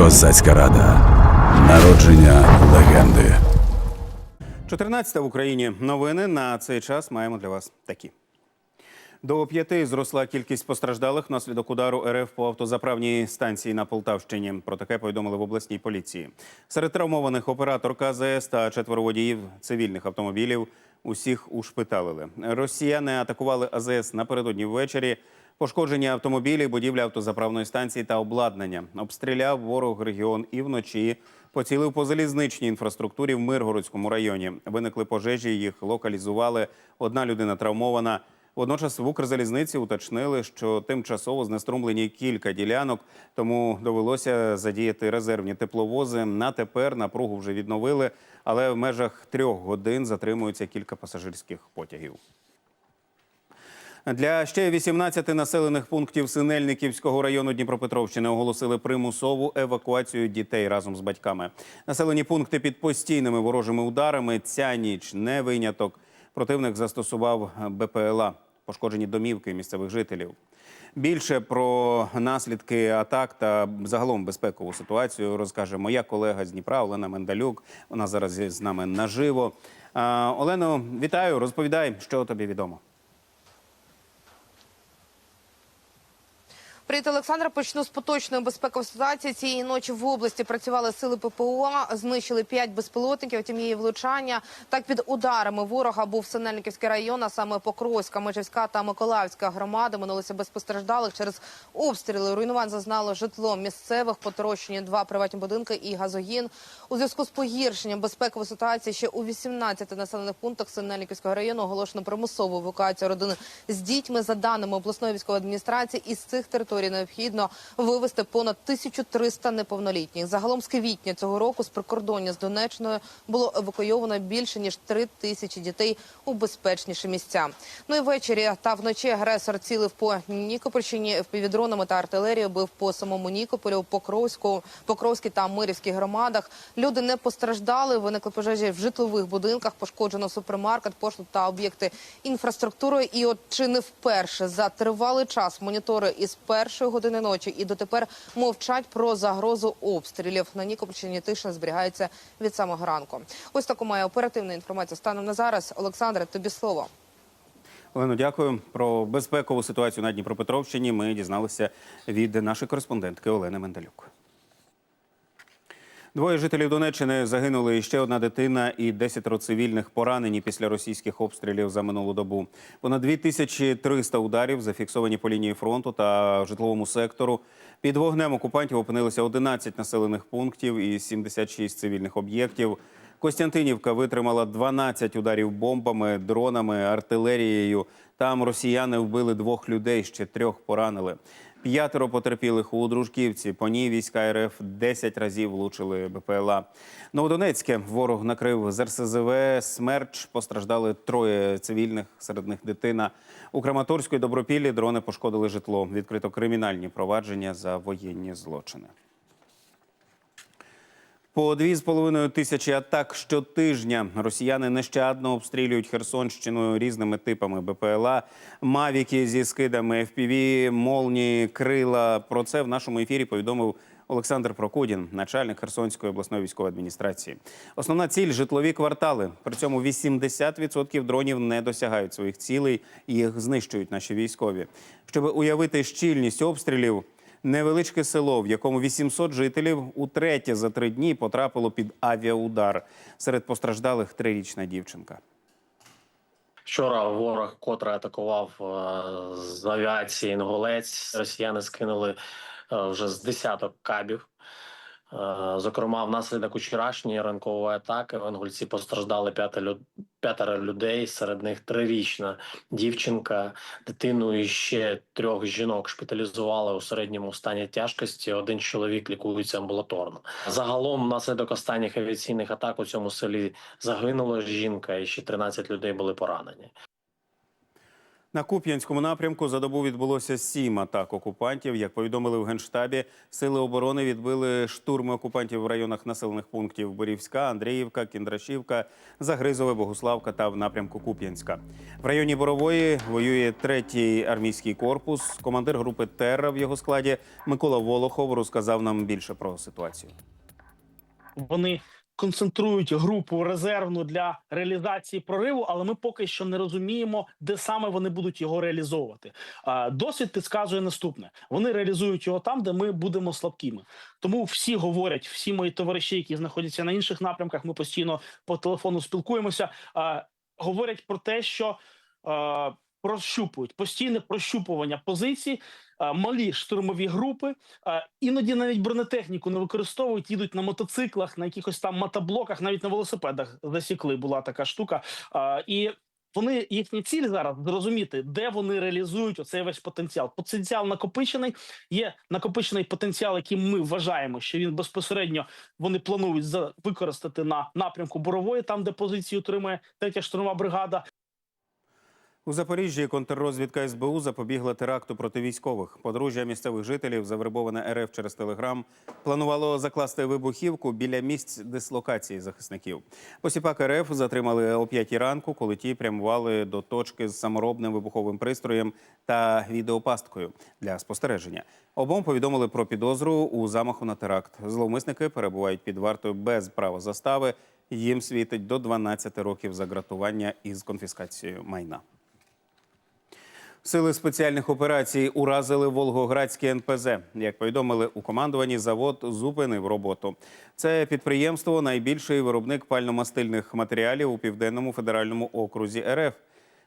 Козацька рада. Народження легенди. 14 в Україні. Новини на цей час маємо для вас такі. До п'яти зросла кількість постраждалих внаслідок удару РФ по автозаправній станції на Полтавщині. Про таке повідомили в обласній поліції. Серед травмованих оператор КЗС та четверо водіїв цивільних автомобілів. Усіх ушпиталили. Росіяни атакували АЗС напередодні ввечері. Пошкоджені автомобілі, будівля автозаправної станції та обладнання. Обстріляв ворог регіон і вночі. Поцілив по залізничній інфраструктурі в Миргородському районі. Виникли пожежі, їх локалізували. Одна людина травмована. Водночас в Укрзалізниці уточнили, що тимчасово знеструмлені кілька ділянок, тому довелося задіяти резервні тепловози. На тепер напругу вже відновили, але в межах трьох годин затримуються кілька пасажирських потягів. Для ще 18 населених пунктів Синельниківського району Дніпропетровщини оголосили примусову евакуацію дітей разом з батьками. Населені пункти під постійними ворожими ударами. Ця ніч не виняток. Противник застосував БПЛА, пошкоджені домівки місцевих жителів. Більше про наслідки атак та загалом безпекову ситуацію розкаже моя колега з Дніпра Олена Мендалюк. Вона зараз з нами наживо. Олено, вітаю. Розповідай, що тобі відомо. Привіт, Олександра. Почну з поточної безпекової ситуації. Цієї ночі в області працювали сили ППО, знищили п'ять безпілотників. Втім, її влучання так під ударами ворога був Синельниківський район, а саме Покровська, Межівська та Миколаївська громади. Минулися без постраждалих через обстріли. Руйнувань зазнало житло місцевих, потрощені два приватні будинки і газогін. У зв'язку з погіршенням безпекової ситуації ще у 18 населених пунктах Синельниківського району оголошено примусову евакуацію родини з дітьми. За даними обласної військової адміністрації, із цих територій необхідно вивезти понад 1300 неповнолітніх. Загалом з квітня цього року з прикордоння з Донеччиною було евакуйовано більше ніж 3 тисячі дітей у безпечніші місця. Ну і ввечері та вночі агресор цілив по Нікопольщині впівдронами та артилерією бив по самому Нікополю, Покровську, Покровській та Мирівській громадах. Люди не постраждали. Виникли пожежі в житлових будинках. Пошкоджено супермаркет, пошту та об'єкти інфраструктури. І от чи не вперше за тривалий час монітори із першої години ночі і дотепер мовчать про загрозу обстрілів. На Нікопольщині тиша зберігається від самого ранку. Ось таку має оперативна інформація. станом на зараз. Олександре, тобі слово. Олено, дякую. Про безпекову ситуацію на Дніпропетровщині ми дізналися від нашої кореспондентки Олени Мендалюк. Двоє жителів Донеччини загинули і ще одна дитина і десятеро цивільних поранені після російських обстрілів за минулу добу. Понад 2300 ударів зафіксовані по лінії фронту та житловому сектору. Під вогнем окупантів опинилися 11 населених пунктів і 76 цивільних об'єктів. Костянтинівка витримала 12 ударів бомбами, дронами, артилерією. Там росіяни вбили двох людей, ще трьох поранили. П'ятеро потерпілих у Дружківці. По ній війська РФ 10 разів влучили БПЛА. Новодонецьке ворог накрив з РСЗВ «Смерч». Постраждали троє цивільних, серед них дитина. У Краматорську і Добропіллі дрони пошкодили житло. Відкрито кримінальні провадження за воєнні злочини. По дві з половиною тисячі атак щотижня росіяни нещадно обстрілюють Херсонщину різними типами БПЛА, мавіки зі скидами FPV, молні, крила. Про це в нашому ефірі повідомив Олександр Прокудін, начальник Херсонської обласної військової адміністрації. Основна ціль житлові квартали. При цьому 80% дронів не досягають своїх цілей, їх знищують наші військові. Щоб уявити щільність обстрілів. Невеличке село, в якому 800 жителів утретє за три дні потрапило під авіаудар. Серед постраждалих трирічна дівчинка. Вчора ворог, котрий атакував е, з авіації Інгулець, росіяни скинули е, вже з десяток кабів. Е, Зокрема, внаслідок вчорашньої ранкової атаки в Інгульці постраждали п'ятеро людей. Серед них трирічна дівчинка, дитину і ще трьох жінок шпиталізували у середньому стані тяжкості. Один чоловік лікується амбулаторно. Загалом, внаслідок останніх авіаційних атак у цьому селі загинула жінка, і ще 13 людей були поранені. На Куп'янському напрямку за добу відбулося сім атак окупантів. Як повідомили в генштабі, сили оборони відбили штурми окупантів в районах населених пунктів Борівська, Андріївка, Кіндрашівка, Загризове, Богуславка та в напрямку Куп'янська. В районі Борової воює третій армійський корпус. Командир групи Терра в його складі Микола Волохов розказав нам більше про ситуацію. вони концентрують групу резервну для реалізації прориву, але ми поки що не розуміємо, де саме вони будуть його реалізовувати. Досвід підказує наступне: вони реалізують його там, де ми будемо слабкими. Тому всі говорять, всі мої товариші, які знаходяться на інших напрямках, ми постійно по телефону спілкуємося. Говорять про те, що прощупують постійне прощупування позицій, малі штурмові групи. Іноді навіть бронетехніку не використовують, їдуть на мотоциклах, на якихось там мотоблоках, навіть на велосипедах засікли. Була така штука. І вони їхня ціль зараз зрозуміти, де вони реалізують оцей весь потенціал. Потенціал накопичений. Є накопичений потенціал, який ми вважаємо, що він безпосередньо вони планують за використати на напрямку борової, там де позицію отримує третя штурмова бригада. У Запоріжжі контррозвідка СБУ запобігла теракту проти військових. Подружжя місцевих жителів, завербоване РФ через Телеграм, планувало закласти вибухівку біля місць дислокації захисників. Посіпак РФ затримали о 5 ранку, коли ті прямували до точки з саморобним вибуховим пристроєм та відеопасткою для спостереження. Обом повідомили про підозру у замаху на теракт. Зловмисники перебувають під вартою без права застави. Їм світить до 12 років загратування із конфіскацією майна. Сили спеціальних операцій уразили Волгоградське НПЗ. Як повідомили у командуванні, завод зупинив роботу. Це підприємство найбільший виробник пальномастильних матеріалів у південному федеральному окрузі РФ.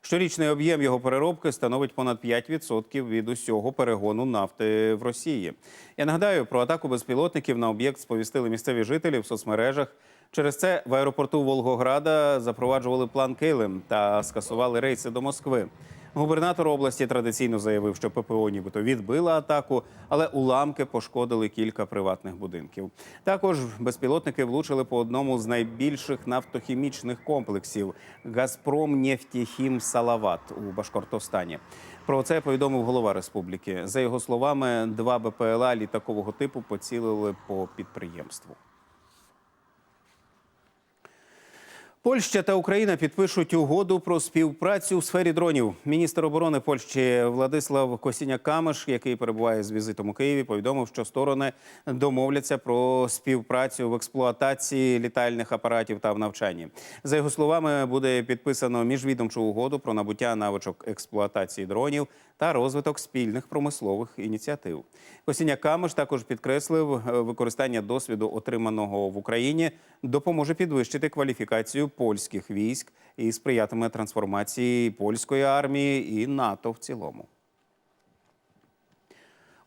Щорічний об'єм його переробки становить понад 5% від усього перегону нафти в Росії. Я нагадаю, про атаку безпілотників на об'єкт сповістили місцеві жителі в соцмережах. Через це в аеропорту Волгограда запроваджували план Килим та скасували рейси до Москви. Губернатор області традиційно заявив, що ППО нібито відбила атаку, але уламки пошкодили кілька приватних будинків. Також безпілотники влучили по одному з найбільших нафтохімічних комплексів Газпром Нефтехім Салават у Башкортостані. Про це повідомив голова республіки. За його словами, два БПЛА літакового типу поцілили по підприємству. Польща та Україна підпишуть угоду про співпрацю у сфері дронів. Міністр оборони Польщі Владислав Косіня-Камиш, який перебуває з візитом у Києві, повідомив, що сторони домовляться про співпрацю в експлуатації літальних апаратів та в навчанні. За його словами, буде підписано міжвідомчу угоду про набуття навичок експлуатації дронів та розвиток спільних промислових ініціатив. Косіня Камиш також підкреслив, е, використання досвіду, отриманого в Україні, допоможе підвищити кваліфікацію польських військ і сприятиме трансформації польської армії і НАТО в цілому.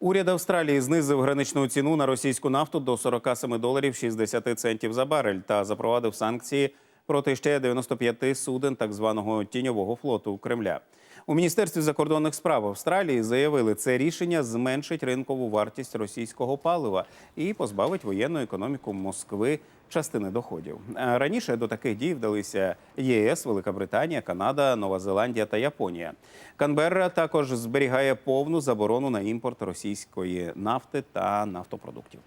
Уряд Австралії знизив граничну ціну на російську нафту до 47 доларів 60 центів за барель та запровадив санкції проти ще 95 суден так званого тіньового флоту Кремля. У міністерстві закордонних справ Австралії заявили, це рішення зменшить ринкову вартість російського палива і позбавить воєнну економіку Москви частини доходів. Раніше до таких дій вдалися ЄС, Велика Британія, Канада, Нова Зеландія та Японія. Канберра також зберігає повну заборону на імпорт російської нафти та нафтопродуктів.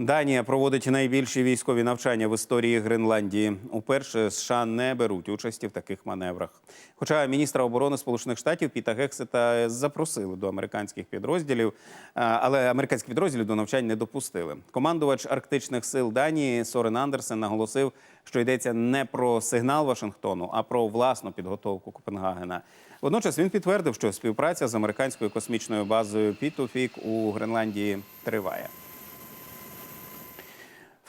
Данія проводить найбільші військові навчання в історії Гренландії. Уперше США не беруть участі в таких маневрах. Хоча міністра оборони Сполучених Штатів Піта Гексета запросили до американських підрозділів, але американські підрозділі до навчань не допустили. Командувач арктичних сил Данії Сорен Андерсен наголосив, що йдеться не про сигнал Вашингтону, а про власну підготовку Копенгагена. Водночас він підтвердив, що співпраця з американською космічною базою Пітуфік у Гренландії триває.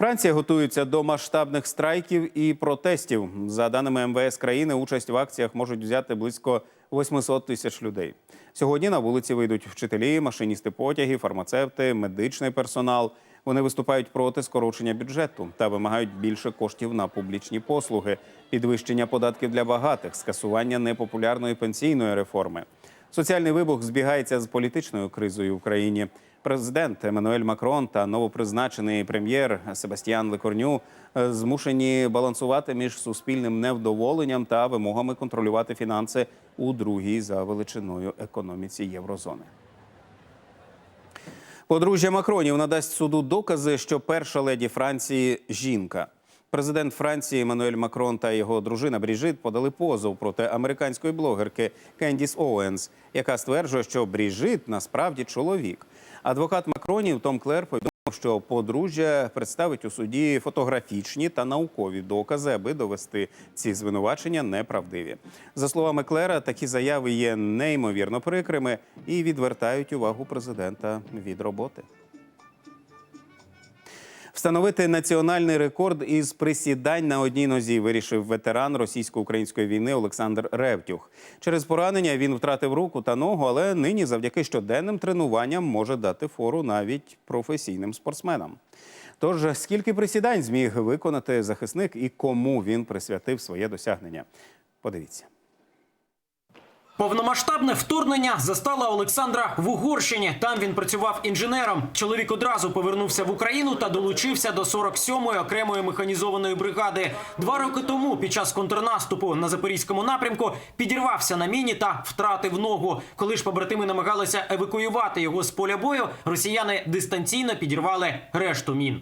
Франція готується до масштабних страйків і протестів. За даними МВС країни, участь в акціях можуть взяти близько 800 тисяч людей. Сьогодні на вулиці вийдуть вчителі, машиністи потягів, фармацевти, медичний персонал. Вони виступають проти скорочення бюджету та вимагають більше коштів на публічні послуги, підвищення податків для багатих, скасування непопулярної пенсійної реформи. Соціальний вибух збігається з політичною кризою в Україні. Президент Еммануель Макрон та новопризначений прем'єр Себастьян Лекорню е, змушені балансувати між суспільним невдоволенням та вимогами контролювати фінанси у другій за величиною економіці єврозони. Подружжя Макронів надасть суду докази, що перша леді Франції жінка. Президент Франції Еммануель Макрон та його дружина Бріжит подали позов проти американської блогерки Кендіс Оуенс, яка стверджує, що Бріжит насправді чоловік. Адвокат Макронів Том Клер повідомив, що подружжя представить у суді фотографічні та наукові докази, аби довести ці звинувачення неправдиві. За словами Клера, такі заяви є неймовірно прикрими і відвертають увагу президента від роботи. Встановити національний рекорд із присідань на одній нозі вирішив ветеран російсько-української війни Олександр Ревтюх. Через поранення він втратив руку та ногу, але нині завдяки щоденним тренуванням може дати фору навіть професійним спортсменам. Тож скільки присідань зміг виконати захисник і кому він присвятив своє досягнення? Подивіться. Повномасштабне вторгнення застало Олександра в Угорщині. Там він працював інженером. Чоловік одразу повернувся в Україну та долучився до 47-ї окремої механізованої бригади. Два роки тому, під час контрнаступу на запорізькому напрямку, підірвався на міні та втратив ногу. Коли ж побратими намагалися евакуювати його з поля бою, росіяни дистанційно підірвали решту мін.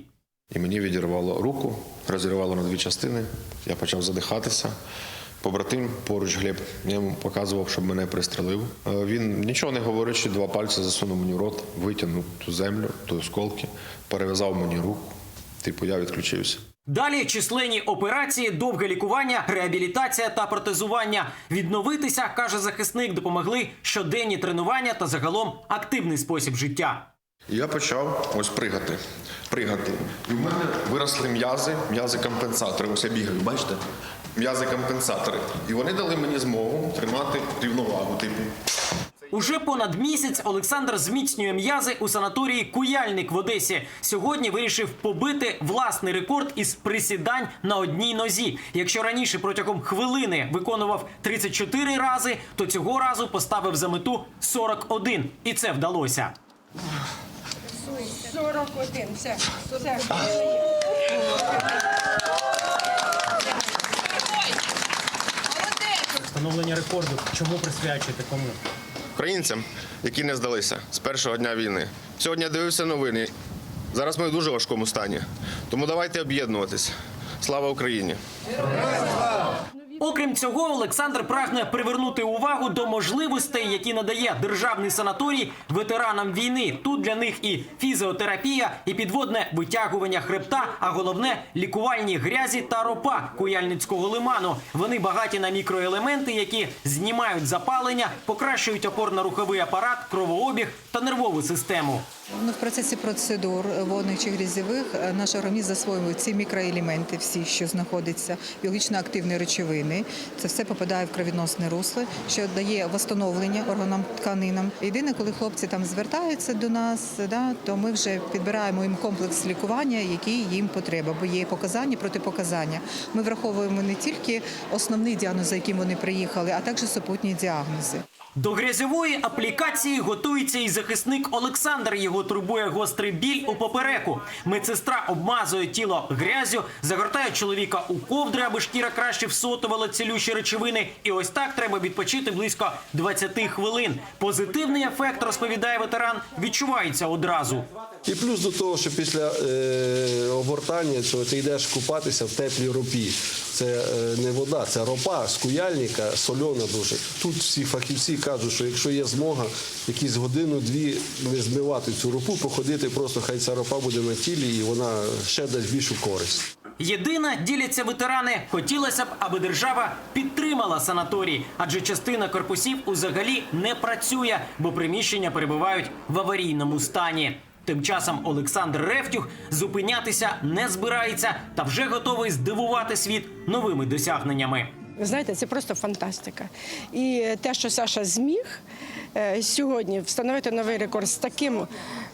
І мені відірвало руку, розірвало на дві частини. Я почав задихатися. Побратим поруч Глеб я йому показував, щоб мене пристрелив. Е, Він нічого не говорячи, два пальці засунув мені в рот, витягнув ту землю, ту осколки, перев'язав мені руку. Типу, я відключився. Далі численні операції, довге лікування, реабілітація та протезування. Відновитися, каже захисник, допомогли щоденні тренування та загалом активний спосіб життя. Я почав ось пригати. Пригати. І в мене виросли м'язи, м'язи компенсатори. Ось я бігаю, бачите? М'язи компенсатори. І вони дали мені змогу тримати рівновагу. Типу, Уже понад місяць Олександр зміцнює м'язи у санаторії Куяльник в Одесі. Сьогодні вирішив побити власний рекорд із присідань на одній нозі. Якщо раніше протягом хвилини виконував 34 рази, то цього разу поставив за мету 41. І це вдалося. 41, все, все. Встановлення рекорду чому присвячуєте кому? українцям, які не здалися з першого дня війни. Сьогодні я дивився новини. Зараз ми в дуже важкому стані. Тому давайте об'єднуватись. Слава Україні! Окрім цього, Олександр прагне привернути увагу до можливостей, які надає державний санаторій ветеранам війни. Тут для них і фізіотерапія, і підводне витягування хребта, а головне лікувальні грязі та ропа куяльницького лиману. Вони багаті на мікроелементи, які знімають запалення, покращують опорно-руховий апарат, кровообіг та нервову систему. Ну, в процесі процедур водних чи грязьових е, наш організм засвоює ці мікроелементи, всі, що знаходяться, біологічно активні речовини. Це все попадає в кровіносне русло, що дає восстановлення органам тканинам. Єдине, коли хлопці там звертаються до нас, да, то ми вже підбираємо їм комплекс лікування, який їм потреба, бо є показання, протипоказання. Ми враховуємо не тільки основний діагноз, за яким вони приїхали, а також супутні діагнози. До грязьової аплікації готується і захисник Олександр. Його турбує гострий біль у попереку. Медсестра обмазує тіло грязю, загортає чоловіка у ковдри, аби шкіра краще всотувала цілющі речовини. І ось так треба відпочити близько 20 хвилин. Позитивний ефект, розповідає ветеран, відчувається одразу. І плюс до того, що після е, обгортання то ти йдеш купатися в теплій ропі. Це е, не вода, це ропа з куяльника, сольона дуже. Тут всі фахівці кажуть, що якщо є змога, якісь годину-дві не змивати цю ропу, походити просто, хай ця ропа буде на тілі і вона ще дасть більшу користь. Єдине, діляться ветерани, хотілося б, аби держава підтримала санаторій, адже частина корпусів узагалі не працює, бо приміщення перебувають в аварійному стані. Тим часом Олександр Ревтюх зупинятися не збирається та вже готовий здивувати світ новими досягненнями. Ви знаєте, це просто фантастика. І те, що Саша зміг е, сьогодні встановити новий рекорд з таким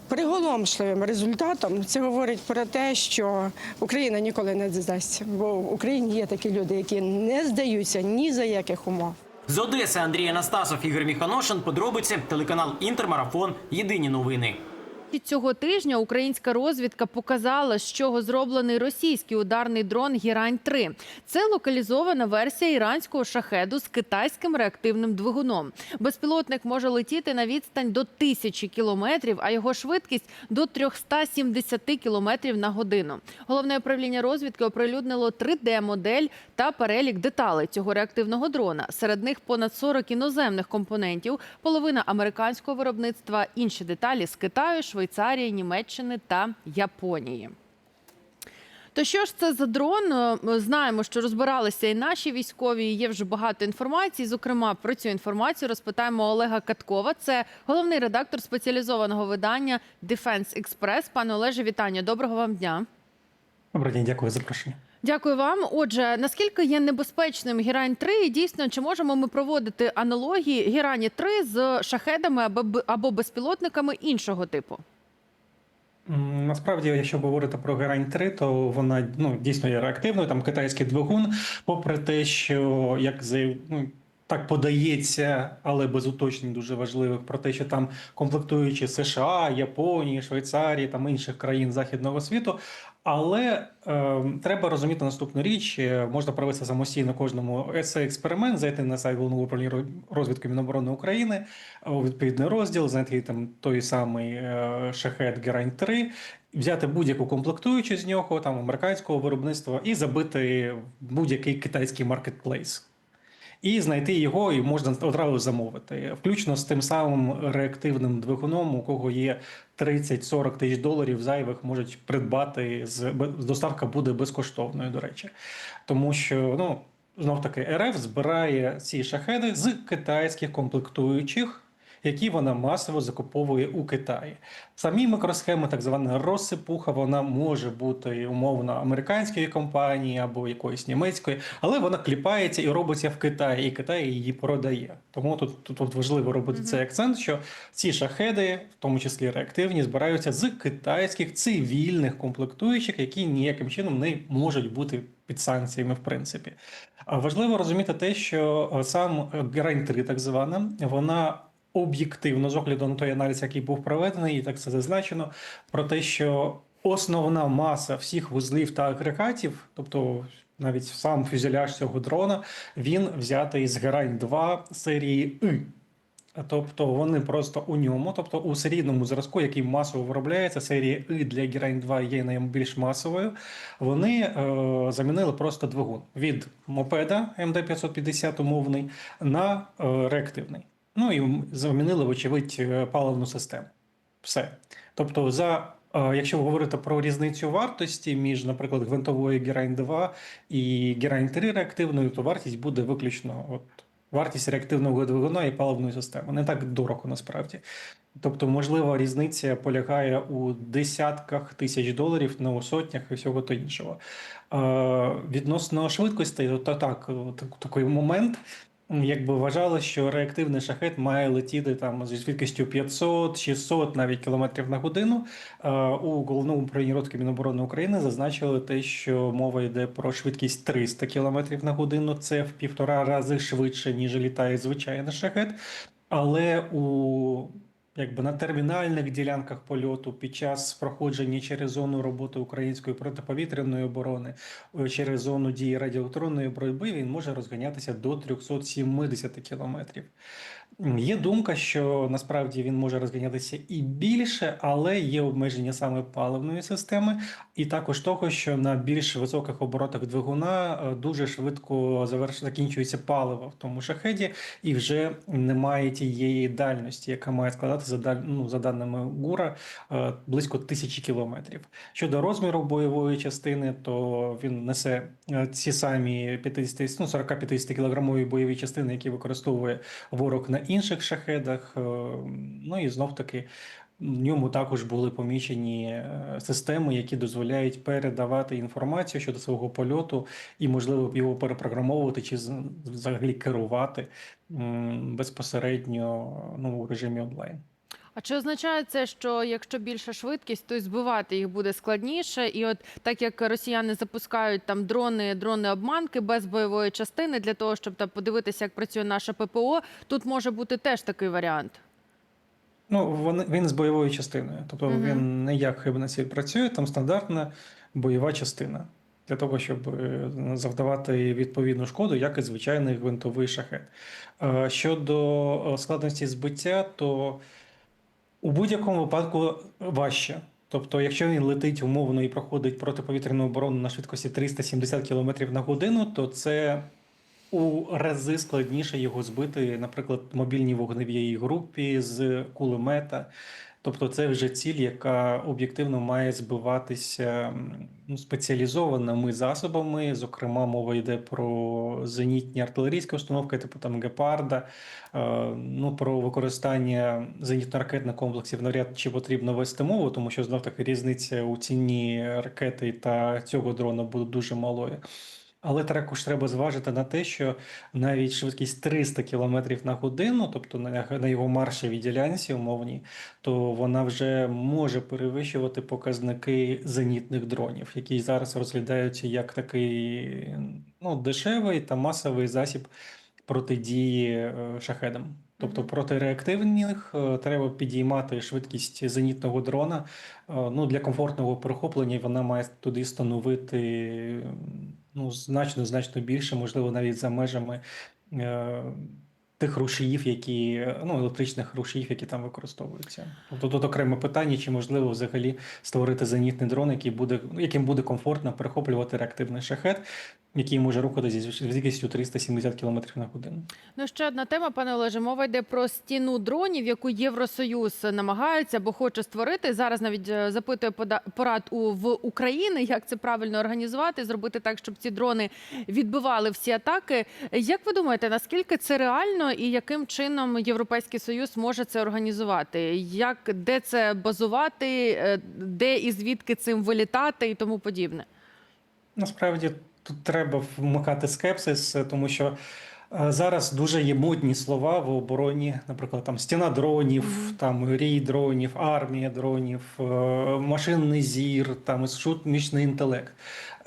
приголомшливим результатом, це говорить про те, що Україна ніколи не здасться. Бо в Україні є такі люди, які не здаються ні за яких умов. З Одеси Андрій Анастасов, Ігор Міханошин. Подробиці телеканал Інтермарафон. Єдині новини. Цього тижня українська розвідка показала, з чого зроблений російський ударний дрон Гірань-3. Це локалізована версія іранського шахеду з китайським реактивним двигуном. Безпілотник може летіти на відстань до тисячі кілометрів, а його швидкість до 370 кілометрів на годину. Головне управління розвідки оприлюднило 3D-модель та перелік деталей цього реактивного дрона. Серед них понад 40 іноземних компонентів, половина американського виробництва, інші деталі з Китаю, Швейцарії, Німеччини та Японії. То що ж це за дрон? Е, Ми знаємо, що розбиралися і наші військові. і Є вже багато інформації. Зокрема, про цю інформацію розпитаємо Олега Каткова. Це головний редактор спеціалізованого видання Defense Express. Пане Олеже, вітання. Доброго вам дня. Добрий день, дякую за запрошення. Дякую вам. Отже, наскільки є небезпечним Гірань 3 і дійсно чи можемо ми проводити аналогії Гірані 3 з шахедами або безпілотниками іншого типу? Насправді, якщо говорити про Герань 3, то вона ну, дійсно є реактивною, там китайський двигун, попри те, що як заяв... ну, так подається, але без уточнень дуже важливих про те, що там комплектуючі США, Японії, Швейцарії, там інших країн західного світу. Але е, треба розуміти наступну річ: Е, можна провести самостійно кожному есе експеримент, зайти на сайт головного управління ро- розвідки Міноборони України у відповідний розділ, знайти там той самий е, шахет Герань 3 взяти будь-яку комплектуючу з нього, там американського виробництва, і забити будь-який китайський маркетплейс. І знайти його і можна одразу замовити, включно з тим самим реактивним двигуном, у кого є 30-40 тисяч доларів зайвих, можуть придбати з доставка буде безкоштовною, до речі, тому що ну знов таки РФ збирає ці шахеди з китайських комплектуючих. Які вона масово закуповує у Китаї. Самі мікросхеми, так звана розсипуха, вона може бути умовно американської компанії або якоїсь німецької, але вона кліпається і робиться в Китаї, і Китай її продає. Тому тут, тут, тут важливо робити цей акцент, що ці шахеди, в тому числі реактивні, збираються з китайських цивільних комплектуючих, які ніяким чином не можуть бути під санкціями, в принципі. Важливо розуміти те, що е, сам Герань 3 так звана, вона об'єктивно з огляду на той аналіз, який був проведений, і так це зазначено, про те, що основна маса всіх вузлів та агрегатів, тобто навіть сам фюзеляж цього дрона, він взятий з Герань 2 серії И. Тобто вони просто у ньому, тобто у серійному зразку, який масово виробляється, серія І для Герань 2 є найбільш масовою. Вони е, замінили просто двигун від мопеда МД-550 умовний на е, реактивний. Ну і замінили, вочевидь, е, паливну систему. Все. Тобто, за е, якщо говорити про різницю вартості між, наприклад, гвинтовою Герань 2 і Герань 3 реактивною, то вартість буде виключно от, вартість реактивного двигуна і паливної системи. Не так дорого насправді. Тобто, можливо, різниця полягає у десятках тисяч доларів, у сотнях і всього то іншого. Е, відносно швидкості, то так, такий момент. Якби вважали, що реактивний шахет має летіти там зі швидкістю 500, 600 навіть кілометрів на годину. Е, У головному управлінні розвитку Міноборони України зазначили те, що мова йде про швидкість 300 кілометрів на годину. Це в півтора рази швидше, ніж літає звичайний шахет. Але у якби на термінальних ділянках польоту під час проходження через зону роботи української протиповітряної оборони, е, через зону дії радіоелектронної боротьби, він може розганятися до 370 кілометрів. Є думка, що насправді він може розганятися і більше, але є обмеження саме паливної системи, і також того, що на більш високих оборотах двигуна е, дуже швидко заверш... закінчується паливо в тому шахеді, і вже немає тієї дальності, яка має складати за даль... ну, за даними ГУРа е, близько тисячі кілометрів. Щодо розміру бойової частини, то він несе е, ці самі 50, ну, 40-50 кілограмові бойові частини, які використовує ворог на інших шахедах. Е, Ну і знов таки. В ньому також були помічені е, системи, які дозволяють передавати інформацію щодо свого польоту і, можливо, його перепрограмовувати чи взагалі керувати безпосередньо ну, у режимі онлайн. А чи означає це, що якщо більша швидкість, то й збивати їх буде складніше? І от так як росіяни запускають там дрони, дрони обманки без бойової частини для того, щоб там подивитися, як працює наше ППО, тут може бути теж такий варіант. Ну, вони, він з бойовою частиною. Тобто Мгм. він не як хибниці працює, там стандартна бойова частина. Для того, щоб е, завдавати відповідну шкоду, як і звичайний гвинтовий шахет. Е, Щодо е, складності збиття, то у будь-якому випадку важче. Тобто, якщо він летить умовно і проходить протиповітряну оборону на швидкості 370 км на годину, то це у рази складніше його збити, наприклад, мобільній вогневій групі з кулемета. Тобто, це вже ціль, яка об'єктивно має збиватися ну, спеціалізованими засобами. Зокрема, мова йде про зенітні артилерійські установки, типу там Гепарда. Е, Ну, про використання зенітно-ракетних комплексів навряд чи потрібно вести мову, тому що знов таки різниця у ціні ракети та цього дрона буде дуже малою. Але також треба зважити на те, що навіть швидкість 300 км на годину, тобто на, його маршевій ділянці умовній, то вона вже може перевищувати показники зенітних дронів, які зараз розглядаються як такий ну, дешевий та масовий засіб протидії е, шахедам. Тобто проти реактивних е, треба підіймати швидкість зенітного дрона. Е, Ну, для комфортного перехоплення вона має туди становити ну, значно значно більше, можливо, навіть за межами е, тих рушіїв, які ну, електричних рушіїв, які там використовуються. Тобто тут окреме питання, чи можливо взагалі створити зенітний дрон, який буде, яким буде комфортно перехоплювати реактивний шахет, який може рухатися зі швидкістю 370 км на годину. Ну, ще одна тема, пане Олеже. Мова йде про стіну дронів, яку Євросоюз намагається або хоче створити. Зараз навіть е, запитує порад у в України, як це правильно організувати, зробити так, щоб ці дрони відбивали всі атаки. Як ви думаєте, наскільки це реально і яким чином Європейський Союз може це організувати? Як де це базувати, е, де і звідки цим вилітати і тому подібне? Насправді тут треба вмикати скепсис, е, тому що е, зараз дуже є модні слова в обороні, наприклад, там стіна дронів, там рій дронів, армія дронів, машинний зір, там штучний інтелект.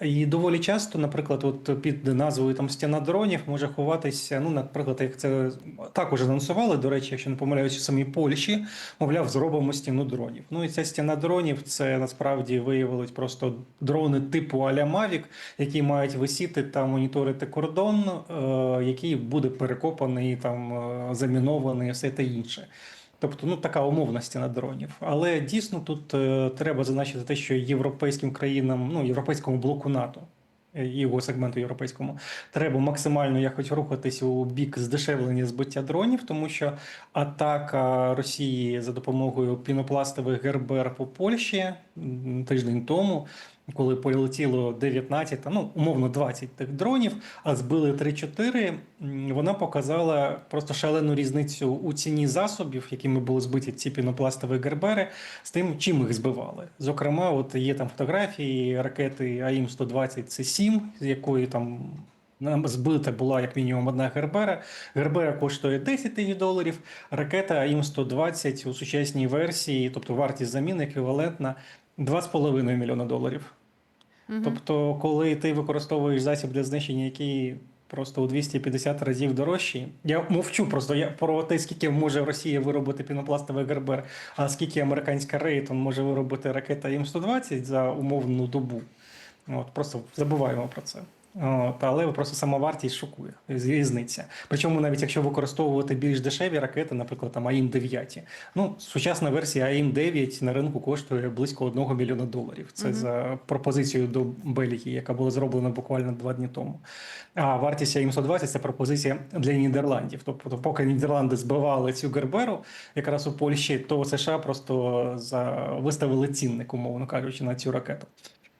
І доволі часто, наприклад, от під назвою там стіна дронів може ховатися. Ну, наприклад, як це також анонсували, до речі, якщо не помиляюсь, в самій Польщі, мовляв, зробимо стіну дронів. Ну і ця стіна дронів це насправді виявилось просто дрони типу Аля Mavic, які мають висіти та моніторити кордон, е, який буде перекопаний, там е, замінований, все те інше. Тобто, ну така умовна стіна дронів. Але дійсно тут е, треба зазначити те, що європейським країнам, ну європейському блоку НАТО. е, і Його сегменту європейському треба максимально якось рухатись у бік здешевлення збиття дронів, тому що атака Росії за допомогою пінопластових ГРБР по Польщі тиждень тому, коли полетіло 19, ну умовно 20 тих дронів, а збили 3-4, вона показала просто шалену різницю у ціні засобів, якими були збиті ці пінопластові гербери, з тим, чим їх збивали. Зокрема, от є там фотографії ракети АІМ 120 це 7 з якої там. Нам збита була як мінімум одна Гербера. Гербера коштує 10 тисяч доларів. Ракета АІМ-120 у сучасній версії, тобто вартість заміни еквівалентна 2,5 мільйона доларів. Тобто, коли ти використовуєш засіб для знищення, який просто у 250 разів дорожчий, я мовчу просто я про те, скільки може Росія виробити пінопластовий Гербер, а скільки американська Рейтон може виробити ракета М120 за умовну добу. От, просто забуваємо про це. От, але просто сама вартість шокує різниця. Причому навіть якщо використовувати більш дешеві ракети, наприклад, там АІМ-9, ну сучасна версія АІМ-9 на ринку коштує близько 1 мільйона доларів. Це за пропозицією до Бельгії, яка була зроблена буквально два дні тому. А вартість АІМ-120 це пропозиція для Нідерландів. Тобто, поки Нідерланди збивали цю Герберу, якраз у Польщі, то США просто за виставили цінник, умовно кажучи, на цю ракету.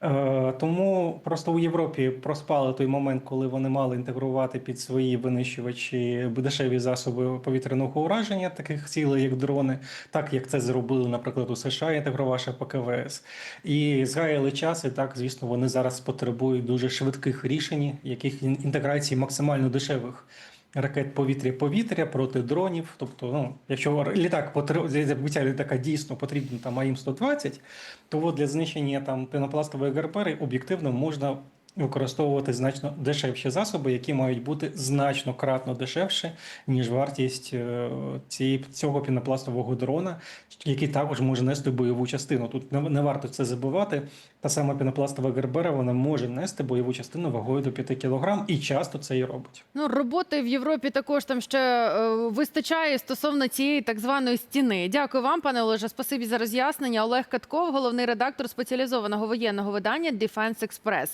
Е, Тому просто у Європі проспали той момент, коли вони мали інтегрувати під свої винищувачі дешеві засоби повітряного ураження, таких цілей, як дрони, так як це зробили, наприклад, у США, інтегрувавши ПКВС. І згаяли час, і так, звісно, вони зараз потребують дуже швидких рішень, яких інтеграції максимально дешевих ракет повітря-повітря проти дронів. Тобто, ну, якщо літак для літака дійсно потрібно там АІМ-120, то для знищення там пенопластової гарпери об'єктивно можна використовувати значно дешевші засоби, які мають бути значно кратно дешевше, ніж вартість е, цього пінопластового дрона, який також може нести бойову частину. Тут не, не варто це забувати. Та сама пінопластова гербера вона може нести бойову частину вагою до 5 кг і часто це і робить. Ну, роботи в Європі також там ще е, вистачає стосовно цієї так званої стіни. Дякую вам, пане Олеже. Спасибі за роз'яснення. Олег Катков, головний редактор спеціалізованого воєнного видання Defense Express.